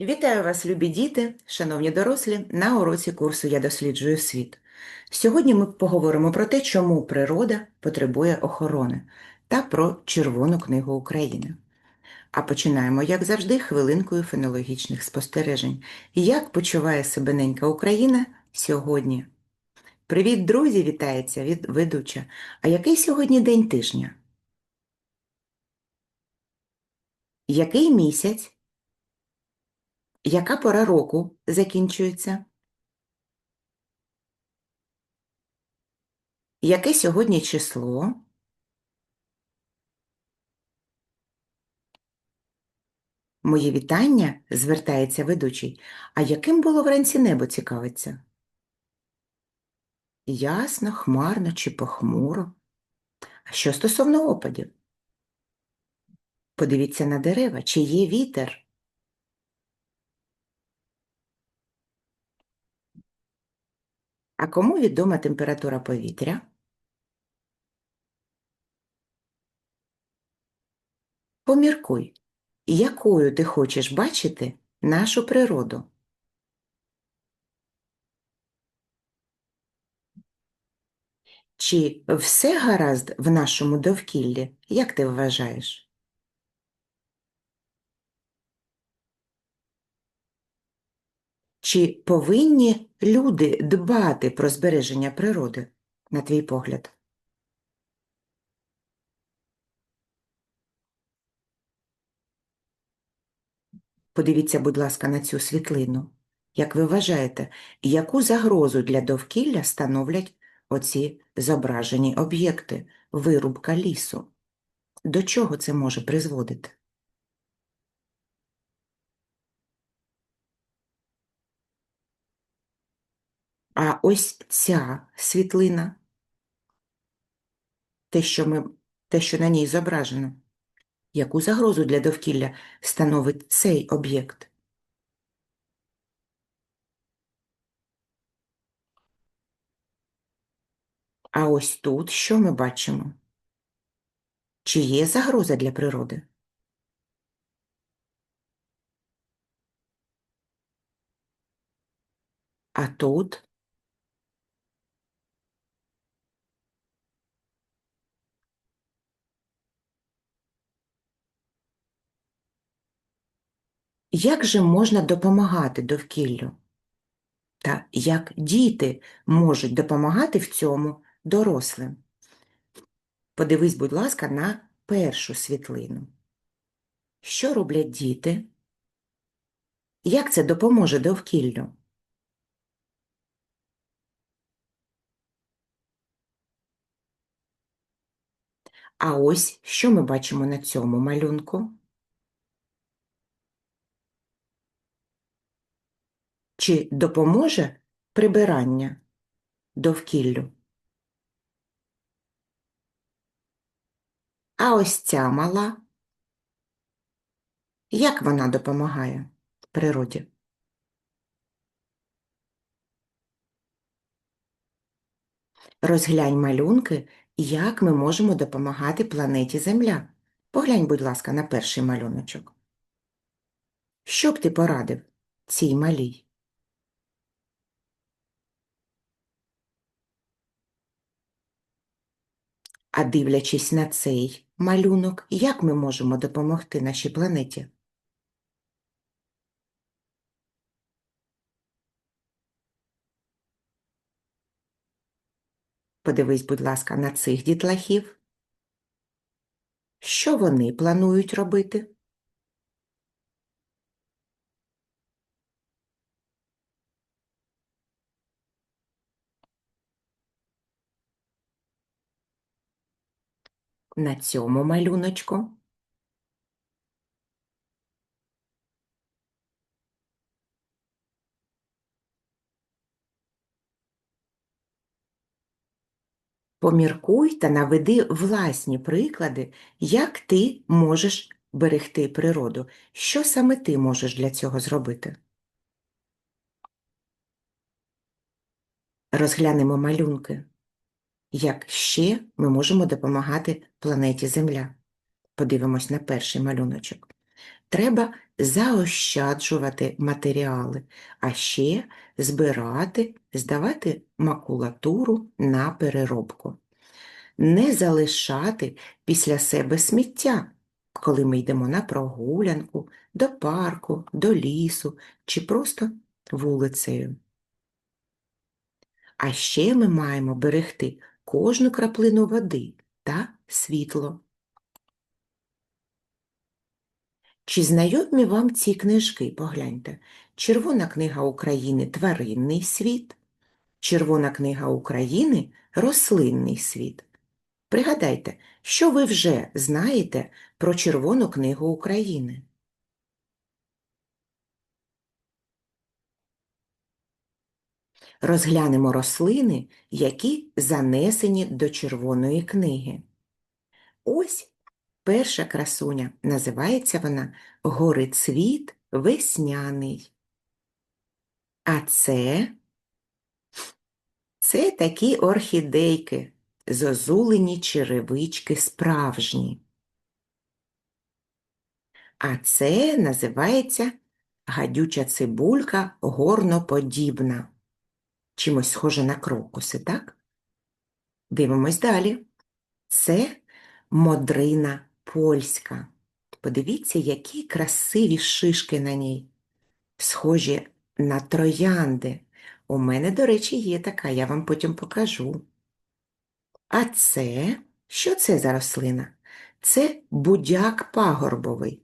Вітаю вас, любі діти, шановні дорослі, на уроці курсу Я досліджую світ. Сьогодні ми поговоримо про те, чому природа потребує охорони та про Червону книгу України. А починаємо, як завжди, хвилинкою фенологічних спостережень. Як почуває себе ненька Україна сьогодні? Привіт, друзі! Вітається від ведуча. А який сьогодні день тижня? Який місяць? Яка пора року закінчується? Яке сьогодні число? Моє вітання, звертається ведучий. А яким було вранці небо цікавиться? Ясно, хмарно чи похмуро? А що стосовно опадів? Подивіться на дерева, чи є вітер? А кому відома температура повітря? Поміркуй, якою ти хочеш бачити нашу природу? Чи все гаразд в нашому довкіллі, як ти вважаєш? Чи повинні люди дбати про збереження природи, на твій погляд? Подивіться, будь ласка, на цю світлину. Як ви вважаєте, яку загрозу для довкілля становлять оці зображені об'єкти, вирубка лісу? До чого це може призводити? А ось ця світлина, те, що ми, те, що на ній зображено, яку загрозу для довкілля становить цей об'єкт? А ось тут що ми бачимо? Чи є загроза для природи? А тут як же можна допомагати довкіллю? Та як діти можуть допомагати в цьому дорослим? Подивись, будь ласка, на першу світлину. Що роблять діти? Як це допоможе довкіллю? А ось що ми бачимо на цьому малюнку? Чи допоможе прибирання довкіллю? А ось ця мала. Як вона допомагає природі? Розглянь малюнки, як ми можемо допомагати планеті Земля. Поглянь, будь ласка, на перший малюночок. Що б ти порадив цій малій? А дивлячись на цей малюнок, як ми можемо допомогти нашій планеті? Подивись, будь ласка, на цих дітлахів. Що вони планують робити? На цьому малюночку. Поміркуй та наведи власні приклади, як ти можеш берегти природу. Що саме ти можеш для цього зробити? Розглянемо малюнки. Як ще ми можемо допомагати планеті Земля? Подивимось на перший малюночок. Треба заощаджувати матеріали, а ще збирати, здавати макулатуру на переробку. Не залишати після себе сміття, коли ми йдемо на прогулянку, до парку, до лісу чи просто вулицею. А ще ми маємо берегти кожну краплину води та світло. Чи знайомі вам ці книжки? Погляньте. Червона книга України Тваринний світ, Червона книга України Рослинний світ. Пригадайте, що ви вже знаєте про Червону книгу України. Розглянемо рослини, які занесені до Червоної книги. Ось перша красуня. Називається вона Горицвіт весняний. А це, це такі орхідейки, зозулені черевички справжні. А це називається гадюча цибулька горноподібна. Чимось схоже на крокуси, так? Дивимось далі. Це модрина польська. Подивіться, які красиві шишки на ній. Схожі на троянди. У мене, до речі, є така, я вам потім покажу. А це, що це за рослина? Це будяк пагорбовий.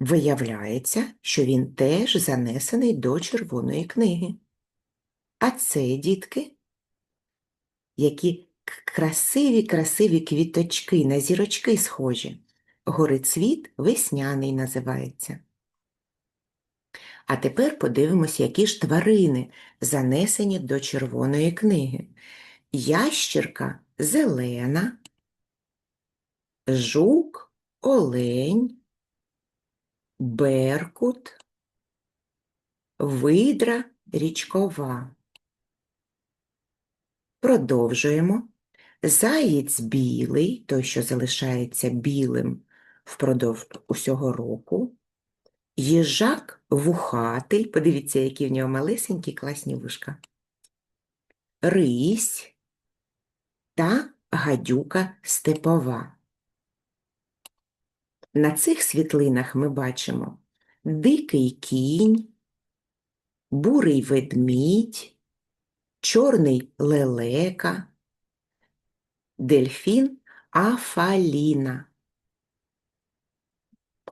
Виявляється, що він теж занесений до Червоної книги. А це, дітки, які красиві, красиві квіточки на зірочки схожі. Горицвіт весняний називається. А тепер подивимось, які ж тварини занесені до Червоної книги. Ящірка зелена, жук, олень, беркут, видра річкова. Продовжуємо. Заєць білий, той, що залишається білим впродовж усього року. Їжак вухатий, подивіться, які в нього малесенькі класні вушка. Рись та гадюка степова. На цих світлинах ми бачимо дикий кінь, бурий ведмідь, чорний лелека, дельфін Афаліна.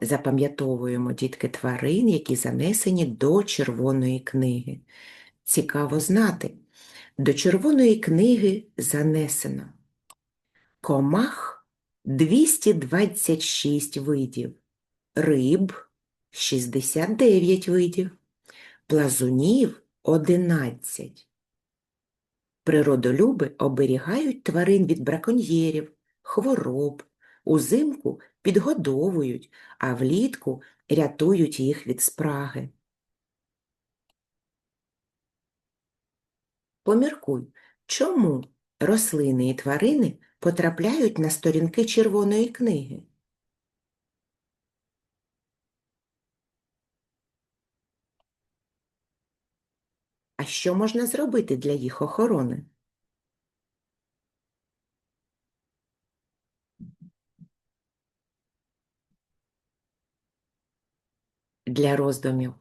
Запам'ятовуємо дітки тварин, які занесені до Червоної книги. Цікаво знати, до Червоної книги занесено комах 226 видів, риб 69 видів, плазунів 11. Природолюби оберігають тварин від браконьєрів, хвороб, узимку підгодовують, а влітку рятують їх від спраги. Поміркуй, чому рослини і тварини потрапляють на сторінки Червоної книги? Що можна зробити для їх охорони? Для роздумів.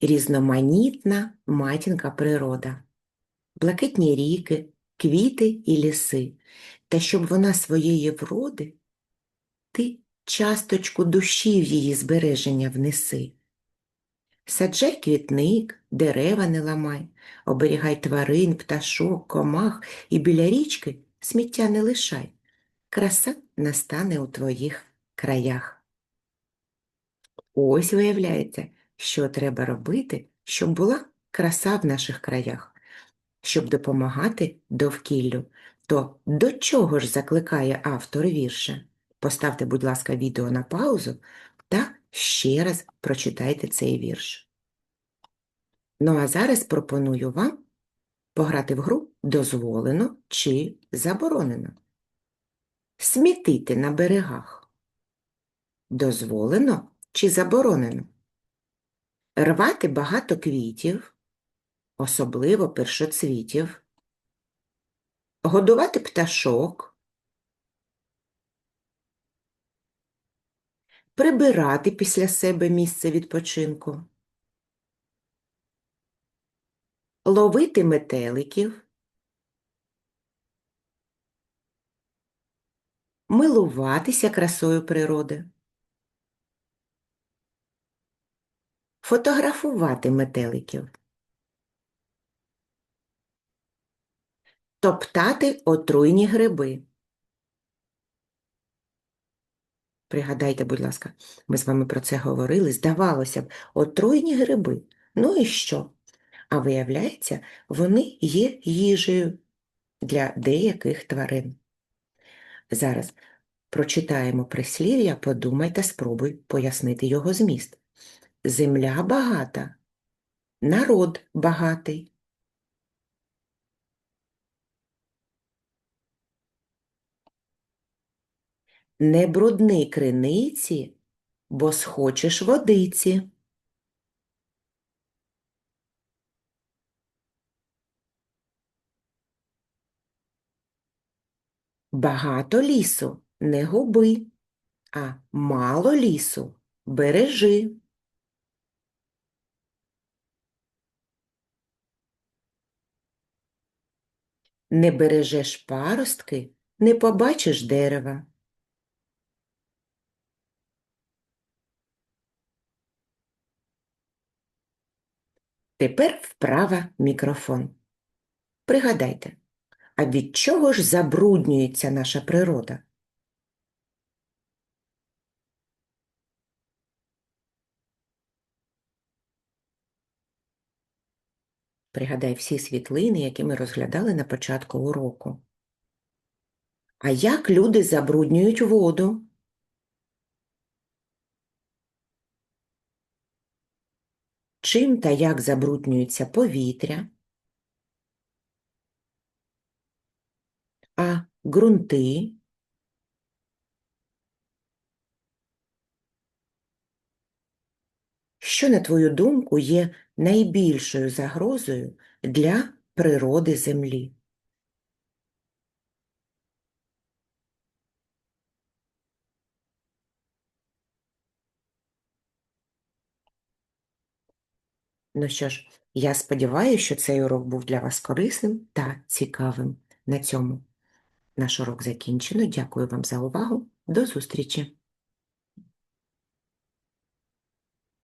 Різноманітна матінка природа, блакитні ріки, квіти і ліси, та щоб вона своєї вроди, ти часточку душі в її збереження внеси. Саджай квітник, дерева не ламай, оберігай тварин, пташок, комах і біля річки сміття не лишай. Краса настане у твоїх краях. Ось виявляється, що треба робити, щоб була краса в наших краях, щоб допомагати довкіллю. То до чого ж закликає автор вірша? Поставте, будь ласка, відео на паузу та ще раз прочитайте цей вірш. Ну а зараз пропоную вам пограти в гру дозволено чи заборонено. Смітити на берегах. дозволено чи заборонено? Рвати багато квітів, особливо першоцвітів, годувати пташок, прибирати після себе місце відпочинку, ловити метеликів, милуватися красою природи, фотографувати метеликів, топтати отруйні гриби. Пригадайте, будь ласка, ми з вами про це говорили. Здавалося б, отруйні гриби. Ну і що? А виявляється, вони є їжею для деяких тварин. Зараз прочитаємо прислів'я, подумай та спробуй пояснити його зміст. Земля багата, народ багатий. Не брудни криниці, бо схочеш водиці. Багато лісу не губи, а мало лісу бережи. Не бережеш паростки, не побачиш дерева. Тепер вправа мікрофон. Пригадайте, а від чого ж забруднюється наша природа? Пригадай всі світлини, які ми розглядали на початку уроку. А як люди забруднюють воду? Чим та як забруднюється повітря? А ґрунти? Що, на твою думку, є найбільшою загрозою для природи Землі? Ну що ж, я сподіваюся, що цей урок був для вас корисним та цікавим. На цьому наш урок закінчено. Дякую вам за увагу. До зустрічі!